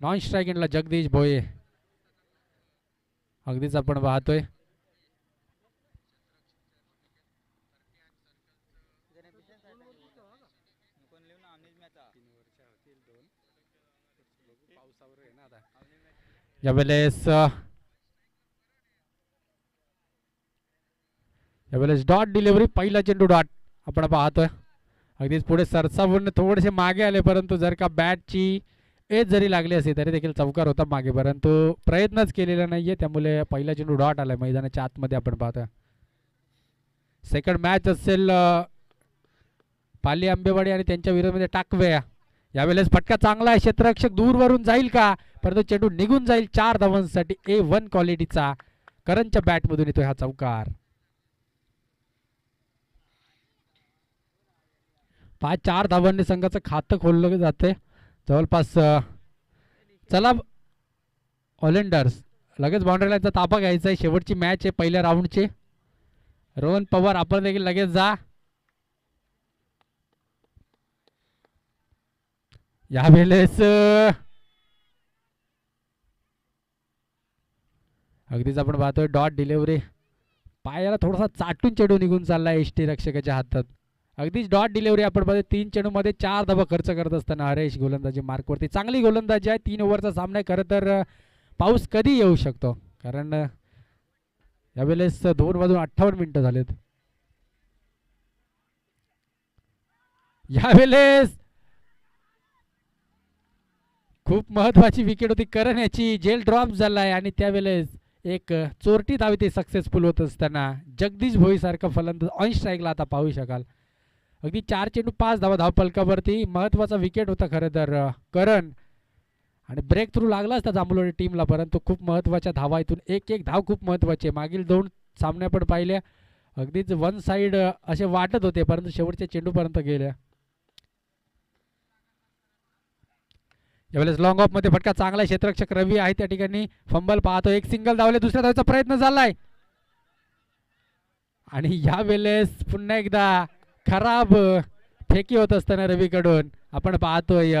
Non strike Jagdish Bhoye अगदीच आपण पाहतोय. यावेळेस यावेळेस डॉट डिलिव्हरी पहिला चेंडू डॉट आपण पाहतोय. अगदीच पुढे सरसावून थोडेसे मागे आले परंतु जर का बॅटची एज जरी लागली असली तरी देखील चौकार होता मागे परंतु प्रयत्नच केलेला नाहीये. त्यामुळे पहिला चेंडू डॉट आला मैदानाच्या आतमध्ये आपण पाहतोय. सेकंड मॅच असेल पाली आंबेवाडी आणि त्यांच्या विरोधामध्ये टाकवे यावेळेस फटका चांगला आहे. क्षेत्ररक्षक दूरवरून जाईल का? परंतु चेंडू निघून जाईल चार धावांसाठी ए वन क्वालिटीचा. करंजच्या बॅटमधून येतो हा चौकार. पाच चार धावांनी संघाचं खातं खोललं जाते जवळपास चला ऑलेंडर्स लगेच बाउंड्री लाईनचा ताबा घ्यायचा आहे. शेवटची मॅच आहे पहिल्या राऊंडची रोहन पवार आपण देखील लगेच जा. या वेळेस अगदीच आपण पाहतोय डॉट डिलेवरी पायाला थोडासा चाटून चेडू निघून चालला एस टी रक्षकाच्या हातात. अगदीच डॉट डिलेवरी आपण पाहतो तीन चेंडूमध्ये चार धाबा खर्च करत असताना हरेश गोलंदाजी मार्कवरती. चांगली गोलंदाजी आहे. तीन ओव्हरचा सामना आहे. खरं तर पाऊस कधी येऊ शकतो? कारण यावेळेस दोन वाजून अठ्ठावन्न मिनटं झालेत. यावेळेस खूप महत्वाची विकेट होती करण याची जेल ड्रॉप झालाय आणि त्यावेळेस एक चोरटी धावी ते सक्सेसफुल होत असताना जगदीश भोईसारखा फलंदाज ऑन स्ट्राईकला आता पाहू शकाल. अगदी चार चेंडू पाच धावा धावपलकावरती महत्त्वाचा विकेट होता खरं तर करण. आणि ब्रेक थ्रू लागला असता जांभुलवाडी टीमला परंतु खूप महत्त्वाच्या धावा इथून एक एक धाव खूप महत्त्वाची आहे. मागील दोन सामने पण पाहिले अगदीच वन साईड असे वाटत होते परंतु शेवटच्या चेंडूपर्यंत गेले यावेळेस लॉंग ऑफमध्ये फटका चांगला आहे. रवी आहे त्या ठिकाणी. फंबल पाहतो. एक सिंगल धावले दुसऱ्या धावचा प्रयत्न झालाय. आणि यावेळेस पुन्हा एकदा खराब फेकी होत असताना रवीकडून आपण पाहतोय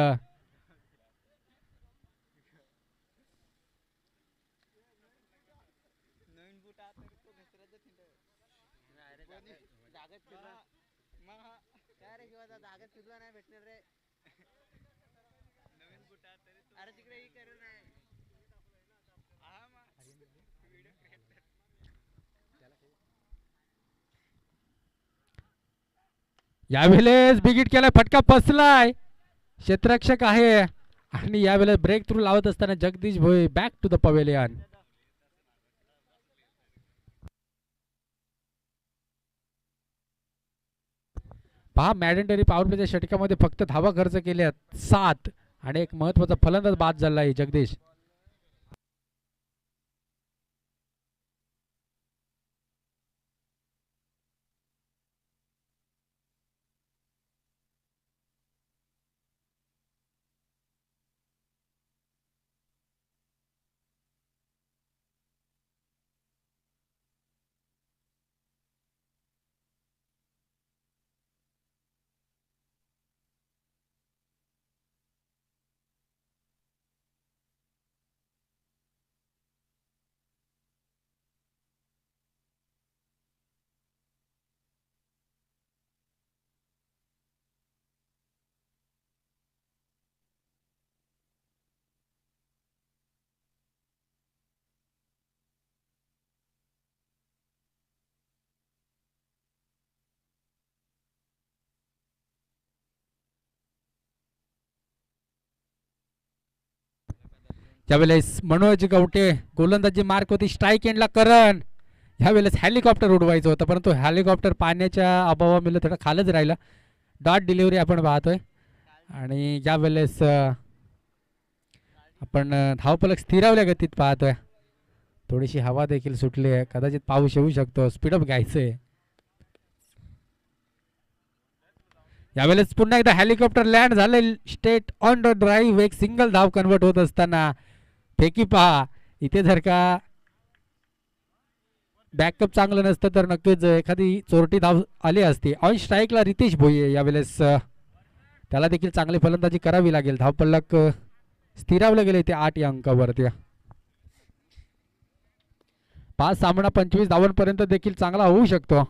यावेळेस बिगिट केलाय फटका फसलाय क्षेत्ररक्षक आहे आणि यावेळेस ब्रेक थ्रू लावत असताना Jagdish Bhoi back to the pavilion पहा मॅडेंटरी पॉवर प्लेच्या षटकामध्ये फक्त धावा खर्च केल्यात सात आणि एक महत्त्वाचा फलंदाज बाद झाला आहे जगदीश. त्यावेळेस मनोज गवटे गोलंदाजी मार्क होती स्ट्राईक एंडला करण. ह्यावेळेस हेलिकॉप्टर उडवायचं होतं परंतु हेलिकॉप्टर पाण्याच्या अभावामुळे थोडं खालच राहिलं. डॉट डिलिव्हरी आपण पाहतोय. आणि यावेळेस आपण धावपलक स्थिरावल्या गतीत पाहतोय. थोडीशी हवा देखील सुटली आहे. कदाचित पाऊस येऊ शकतो. स्पीडअप घ्यायचंय. यावेळेस पुन्हा एकदा हेलिकॉप्टर लँड झाले स्टेट ऑन द ड्राईव्ह एक सिंगल धाव कन्वर्ट होत असताना फेकी पहा. इथे जर का बॅकअप चांगलं नसतं तर नक्कीच एखादी चोरटी धाव आली असती. ऑन स्ट्राईकला रितेश भोये यावेळेस. त्याला देखील चांगली फलंदाजी करावी लागेल. धावपल्लक अं, स्थिरावले गेले ते आठ या अंकावरती. पाच सामना पंचवीस धावांपर्यंत देखील चांगला होऊ शकतो.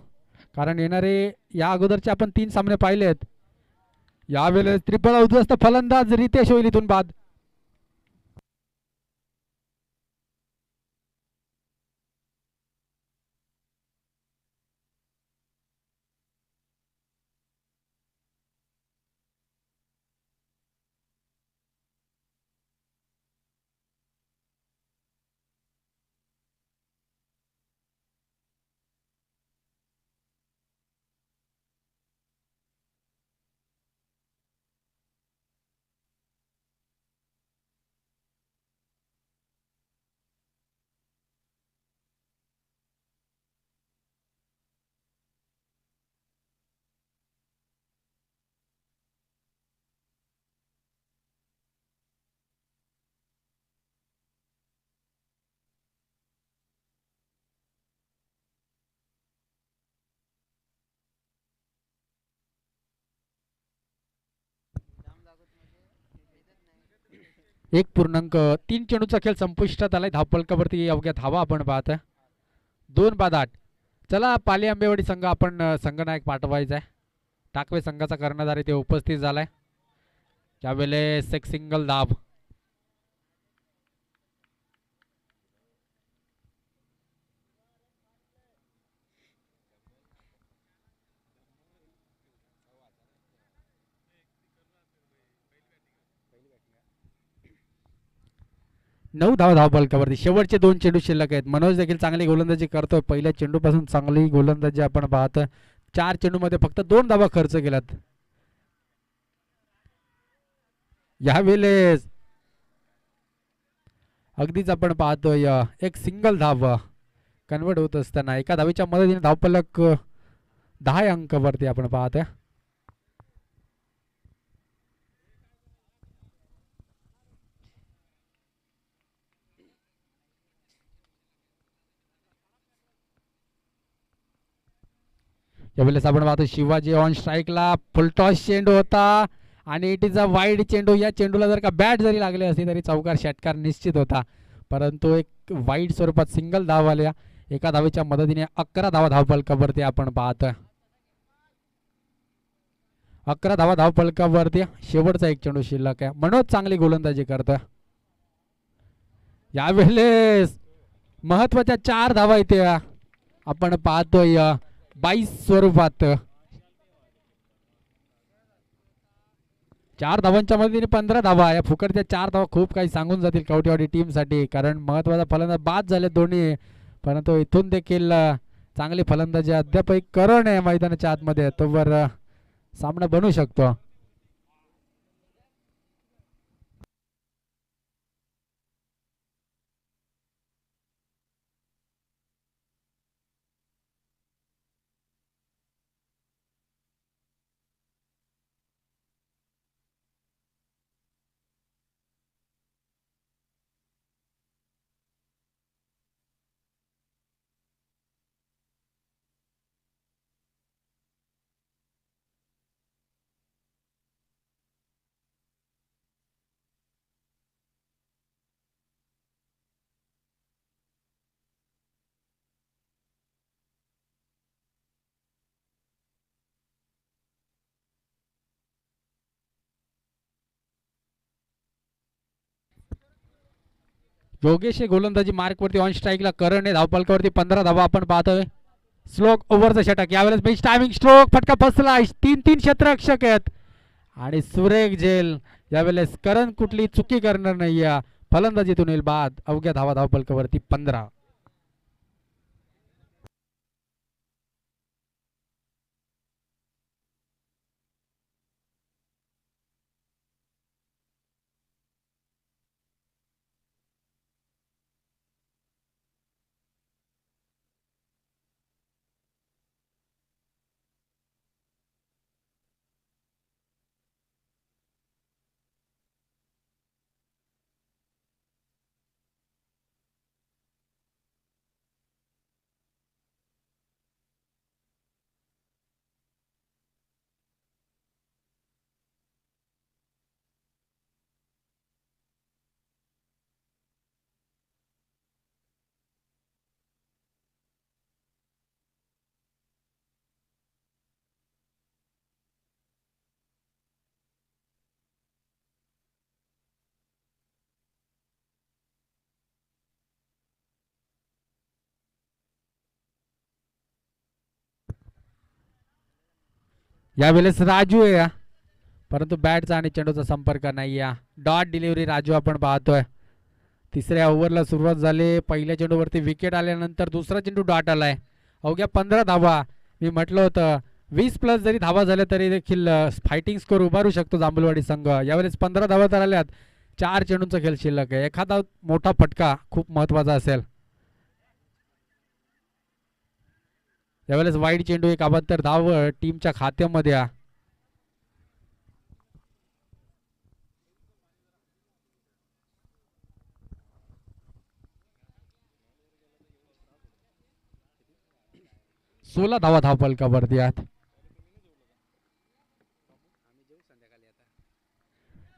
कारण येणारे या अगोदरचे आपण तीन सामने पाहिलेत. यावेळेस त्रिफळ उद्ध्वस्त फलंदाज रितेश होईल इथून बाद. एक पूर्णांक तीन चेंडूचा खेळ संपुष्टात आलाय. धावपलकावरती अवघ्या धावा आपण पाहत आहे दोन बाद आठ. चला पाली आंबेवाडी संघ आपण संघनायक पाठवायचा आहे. टाकवे संघाचा कर्णधार इथे उपस्थित झालाय. त्यावेळेस एक सिंगल दाब नऊ धाव धावबालकावरती शेवटचे दोन चेंडू शिल्लक आहेत. मनोज देखील चांगली गोलंदाजी करतोय. पहिल्या चेंडूपासून चांगली गोलंदाजी आपण पाहतोय. चार चेंडूमध्ये फक्त दोन धावा खर्च केल्यात. यावेळेस अगदीच आपण पाहतोय एक सिंगल धाव कन्वर्ट होत असताना एका धावेच्या मदतीने धावपलक दहा या अंकावरती आपण पाहतोय. यावेळेस आपण पाहतो शिवाजी ऑन स्ट्राईकला फुलटॉस चेंडू होता आणि इट इज अ वाईड चेंडू. या चेंडूला जर का बॅट जरी लागले असती तरी चौकार षटकार निश्चित होता. परंतु एक वाईट स्वरूपात सिंगल धाव आल्या. एका धावेच्या मदतीने अकरा धावा धावपलकावरती आपण पाहतोय. अकरा धावा धावपलकावरती शेवटचा एक चेंडू शिल्लक आहे. मनोज चांगली गोलंदाजी करतोय. यावेळेस महत्त्वाच्या चार धावा इथे आपण पाहतोय. बाईस स्वरूपात. चार धावांच्या मदतीने पंधरा धावा. या फुकटच्या चार धावा खूप काही सांगून जातील कवटेवाडी टीमसाठी. कारण महत्त्वाचा फलंदाज बाद झाले दोन्ही. परंतु इथून देखील चांगली फलंदाजी अद्यापही करण आहे मैदानाच्या आतमध्ये. तोवर सामना बनू शकतो. योगेश हे गोलंदाजी मार्कवरती ऑन स्ट्राईकला करण आहे. धावपालकावरती पंधरा धावा आपण पाहतोय. स्लोक ओव्हरचा षटक. यावेळेस बेस्ट टायमिंग स्ट्रोक फटका फसला तीन तीन क्षेत्ररक्षक आहेत. आणि सुरेख झेल. यावेळेस करण कुठली चुकी करणार नाही फलंदाजीतून येईल बाद. अवघ्या धावा धावपलकावरती पंधरा. यावेळेस राजू आहे परंतु बॅटचा आणि चेंडूचा संपर्क नाही या. डॉट डिलिव्हरी राजू आपण पाहतोय. तिसऱ्या ओव्हरला सुरुवात झाली. पहिल्या चेंडूवरती विकेट आल्यानंतर दुसरा चेंडू डॉट आलाय. अवघ्या पंधरा धावा. मी म्हटलं होतं वीस प्लस जरी धावा झाल्या तरी देखील फायटिंग स्कोर उभारू शकतो जांभूलवाडी संघ. यावेळेस पंधरा धावा तर आल्यात चार चेंडूंचा खेळ शिल्लक आहे. एखादा मोठा फटका खूप महत्त्वाचा असेल. यावेळेस वाईट चेंडू एक अबांतर धाव टीमच्या खात्यामध्ये आ. सोळा धावा धाव फलकावरती आहात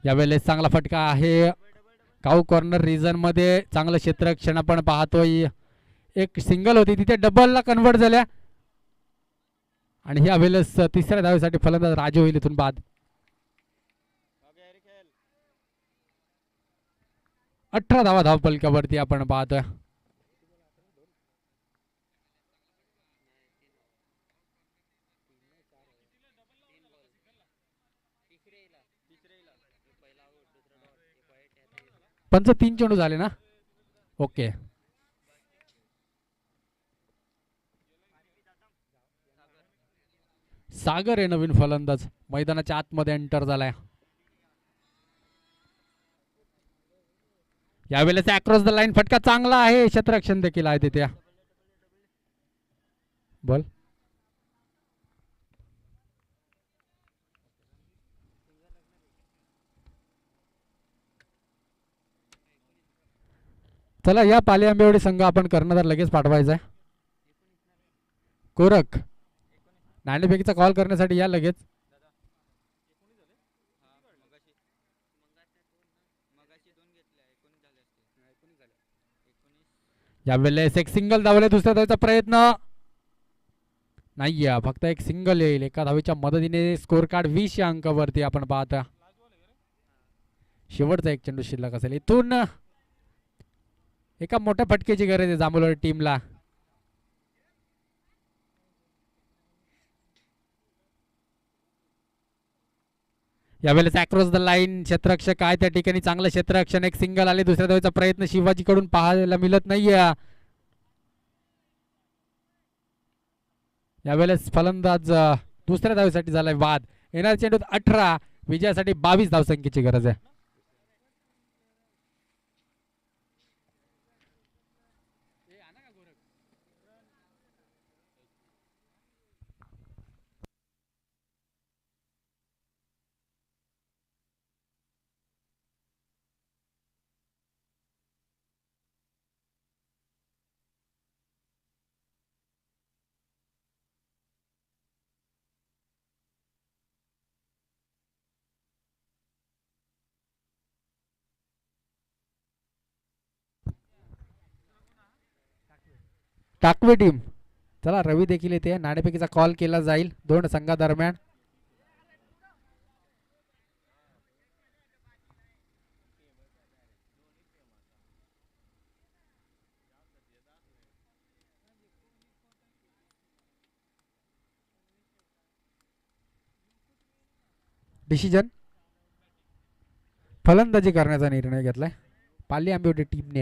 यावेळेस चांगला फटका आहे. काऊ कॉर्नर रिझनमध्ये चांगलं क्षेत्ररक्षण आपण पाहतोय. एक सिंगल होती तिथे डबलला कन्वर्ट झाल्या. आणि ह्या वेळेस तिसऱ्या धावेसाठी फलंदाज राजू होईल इथून बाद. अठरा धावा धाव पलक्यावरती आपण पाहतोय पंच तीन चेंडू झाले ना? ओके. सागर आहे नवीन फलंदाज. मैदानाच्या आतमध्ये एंटर झालाय. यावेळेस अक्रॉस द लाईन फटका चांगला आहे. क्षेत्ररक्षण देखील आहे तिथे. बोल. चला या पाली आंबेवाडी संघ आपण कर्णधार लगेच पाठवायचा आहे कोरक. नाणेफेकीचा कॉल करण्यासाठी या लगेच. यावेळेस एक सिंगल धावले दुसऱ्या धावेचा प्रयत्न. नाही फक्त एक सिंगल येईल. एका धावेच्या मदतीने स्कोर कार्ड वीस या अंकावरती आपण पाहता. शेवटचा एक चेंडू शिल्लक असेल. इथून एका मोठ्या फटकेची गरज आहे जांभूलवाडी टीमला यावेळेस अक्रॉस द लाईन क्षेत्ररक्षक आहे. त्या ठिकाणी चांगलं क्षेत्ररक्षण. एक सिंगल आले. दुसऱ्या धावेचा प्रयत्न शिवाजीकडून पाहायला मिळत नाहीये. यावेळेस फलंदाज दुसऱ्या धावेसाठी झालाय वाद. येणार चेंडूत अठरा. विजयासाठी बावीस धावसंख्येची गरज आहे. टाकवे टीम. चला रवी देखील येते. नाणेफेकीचा कॉल केला जाईल. दोन संघादरम्यान डिसिजन फलंदाजी करण्याचा निर्णय घेतलाय. पाली आंबेवडी टीमने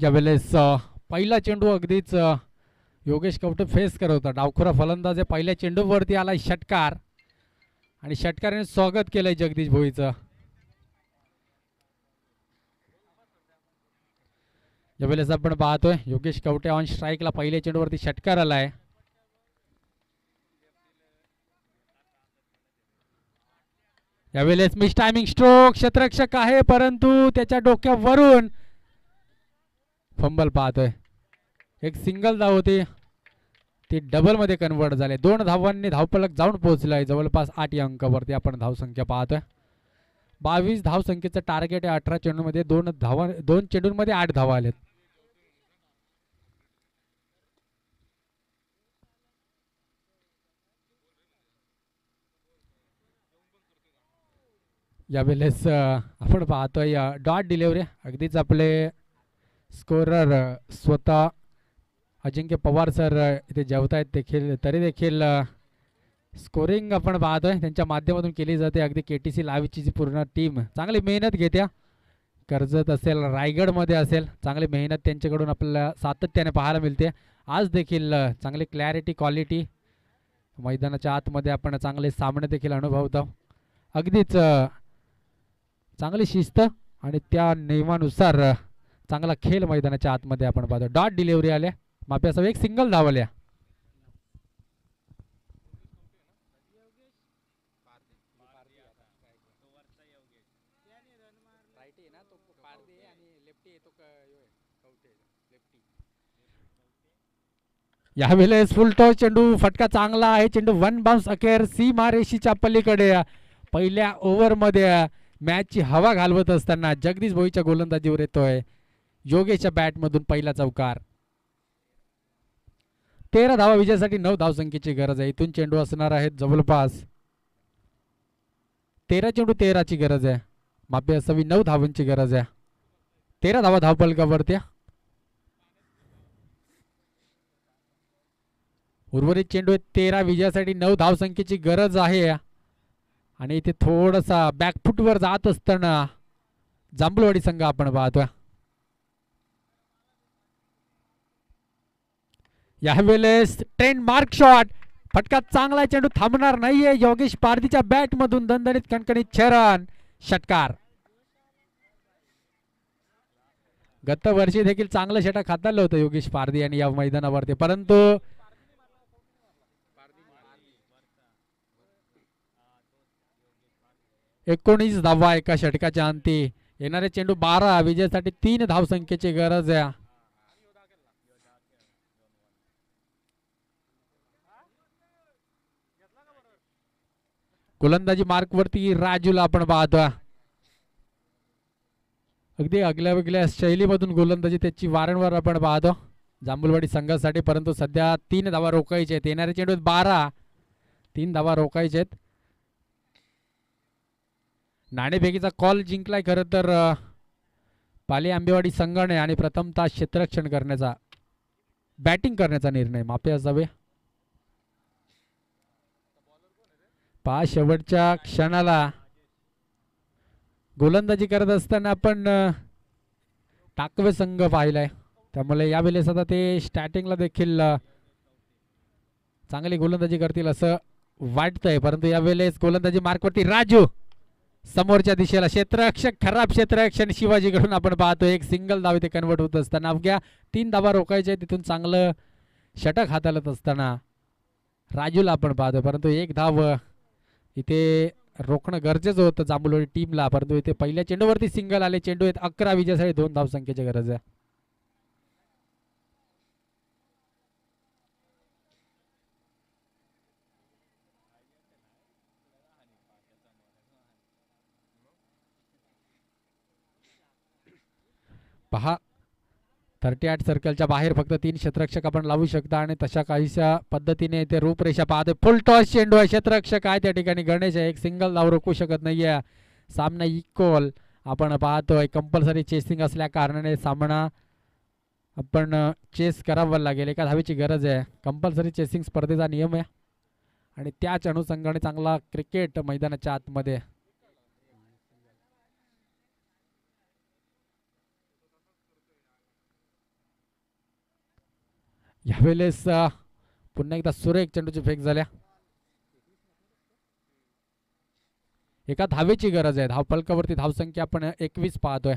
ज्या वेळेस पहिला चेंडू अगदीच योगेश कवटे फेस करत होता. डावखुरा फलंदाज या पहिल्या चेंडूवरती आला षटकार. आणि षटकाराने स्वागत केलंय जगदीश भोईचं. ज्यावेळेस आपण पाहतोय योगेश कवटे ऑन स्ट्राईकला पहिल्या चेंडूवरती षटकार आलाय. यावेळेस मिस टायमिंग स्ट्रोक क्षेत्ररक्षक आहे परंतु त्याच्या डोक्यावरून फंबल पाहतोय. एक सिंगल धाव होती. ती डबलमध्ये कन्वर्ट झाले. दोन धावांनी धावपलक जाऊन पोहोचलाय जवळपास आठ या अंकावरती आपण धावसंख्या पाहतोय. बावीस धावसंख्येचं टार्गेट आहे अठरा चेंडूमध्ये. दोन धावा दोन चेंडूंमध्ये आठ धावा आलेत. यावेळेस आपण पाहतोय डॉट डिलेवरी अगदीच आपले स्कोरर स्वतः अजिंक्य पवार सर इथे जेवत आहेत देखील तरी देखील स्कोरिंग आपण पाहतोय त्यांच्या माध्यमातून केली जाते अगदी के टी सी लावीची जी पूर्ण टीम चांगली मेहनत घेत्या कर्जत असेल रायगडमध्ये असेल चांगली मेहनत त्यांच्याकडून आपल्याला सातत्याने पाहायला मिळते आज देखील चांगली क्लॅरिटी क्वालिटी मैदानाच्या आतमध्ये आपण चांगले सामने देखील अनुभवतो अगदीच चांगली शिस्त आणि त्या नियमानुसार चांगला खेळ मैदानाच्या आतमध्ये आपण पाहतो. डॉट डिलिव्हरी आल्या. माप्यासह एक सिंगल धावल्या. यावेळेस फुल टॉस चेंडू फटका चांगला आहे. चेंडू वन बाउन्स अखेर सीमा रेषीच्या पलीकडे. पहिल्या ओव्हरमध्ये मॅचची हवा घालवत असताना जगदीश भोईच्या गोलंदाजीवर येतोय. योगेशच्या बॅटमधून पहिला चौकार. तेरा धावा विजयासाठी नऊ धावसंख्येची गरज आहे. इथून चेंडू असणार आहेत जवळपास तेरा चेंडू तेराची गरज आहे. मापे असावी नऊ धावांची गरज आहे. तेरा धावा धावपलकावरती उर्वरित चेंडू तेरा विजयासाठी नऊ धावसंख्येची गरज आहे. आणि इथे थोडासा बॅकफुटवर जात असताना जांभूळवाडी संघ आपण पाहतोय. यावेळेस ट्रेंड मार्क शॉट फटका चांगला चेंडू थांबणार नाहीये. योगेश पारदीच्या बॅट मधून दणदणीत कणकणीत छरण. षटकार. गत वर्षी देखील चांगलं षटक हाताळलं होतं योगेश पारदी यांनी या मैदानावरती. परंतु एकोणीस धावा एका षटकाच्या अंती. येणारे चेंडू बारा. विजयासाठी तीन धावसंख्येची गरज आहे. गोलंदाजी मार्क वरती राजूला आपण पाहतो अगदी अगल्या वेगळ्या शैलीमधून गोलंदाजी त्याची वारंवार आपण पाहतो. जांभुलवाडी संघासाठी परंतु सध्या तीन धावा रोखायचे आहेत. येणारे चेंडूत बारा तीन धावा रोखायचे आहेत. नाणेफेकीचा कॉल जिंकलाय खरं तर पाली आंबेवाडी संघाने आणि प्रथमतः क्षेत्ररक्षण करण्याचा बॅटिंग करण्याचा निर्णय. माफी असावे. पा शेवटच्या क्षणाला. गोलंदाजी करत असताना आपण टाकवे संघ पाहिलाय. त्यामुळे यावेळेस आता ते स्टार्टिंगला देखील चांगली गोलंदाजी करतील असं वाटतंय. परंतु यावेळेस गोलंदाजी मार्कवरती राजू समोरच्या दिशेला. क्षेत्ररक्षक खराब क्षेत्ररक्षण शिवाजीकडून आपण पाहतो एक सिंगल धाव इथे कन्वर्ट होत असताना अवघ्या तीन धावा रोखायचे तिथून चांगलं षटक हाताळत असताना राजूला आपण पाहतो परंतु एक धाव इथे रोखणं गरजेचं होतं जांभूलवाडी टीमला परंतु इथे पहिल्या चेंडूवरती सिंगल आले. चेंडू आहेत अकरा विजयासाठी दोन धाव संख्येची गरज आहे पहा थर्टी आठ सर्कलच्या बाहेर फक्त तीन क्षेत्ररक्षक आपण लावू शकता आणि तशा काहीशा पद्धतीने ते रूपरेषा पाहते फुल टॉस चेंडू आहे. क्षेत्ररक्षक आहे त्या ठिकाणी. गणेश आहे. एक सिंगल धाव रोखू शकत नाहीये. सामना इक्वल आपण पाहतोय. कंपल्सरी चेसिंग असल्या कारणाने सामना आपण चेस करावा लागेल. एका धावीची गरज आहे. कंपल्सरी चेसिंग स्पर्धेचा नियम आहे. आणि त्याच अनुषंगाने चांगला क्रिकेट मैदानाच्या आतमध्ये यावेळेस पुन्हा एकदा सुरेख चेंडूची फेक झाल्या. एका धावेची गरज आहे. धाव फलकावरती धावसंख्या आपण एकवीस पाहतोय.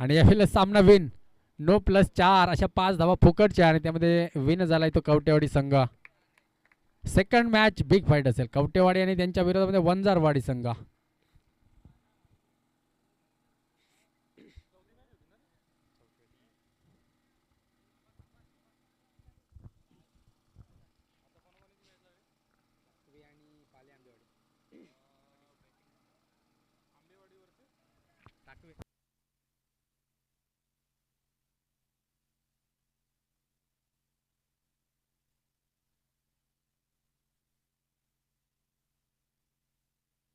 आणि यावेळेस सामना विन नो प्लस चार अशा पाच धावा फुकटच्या आणि त्यामध्ये विन झालाय तो कवटेवाडी संघ. सेकंड मॅच बिग फाईट असेल. कवटेवाडी आणि त्यांच्या विरोधामध्ये वंजारवाडी संघ.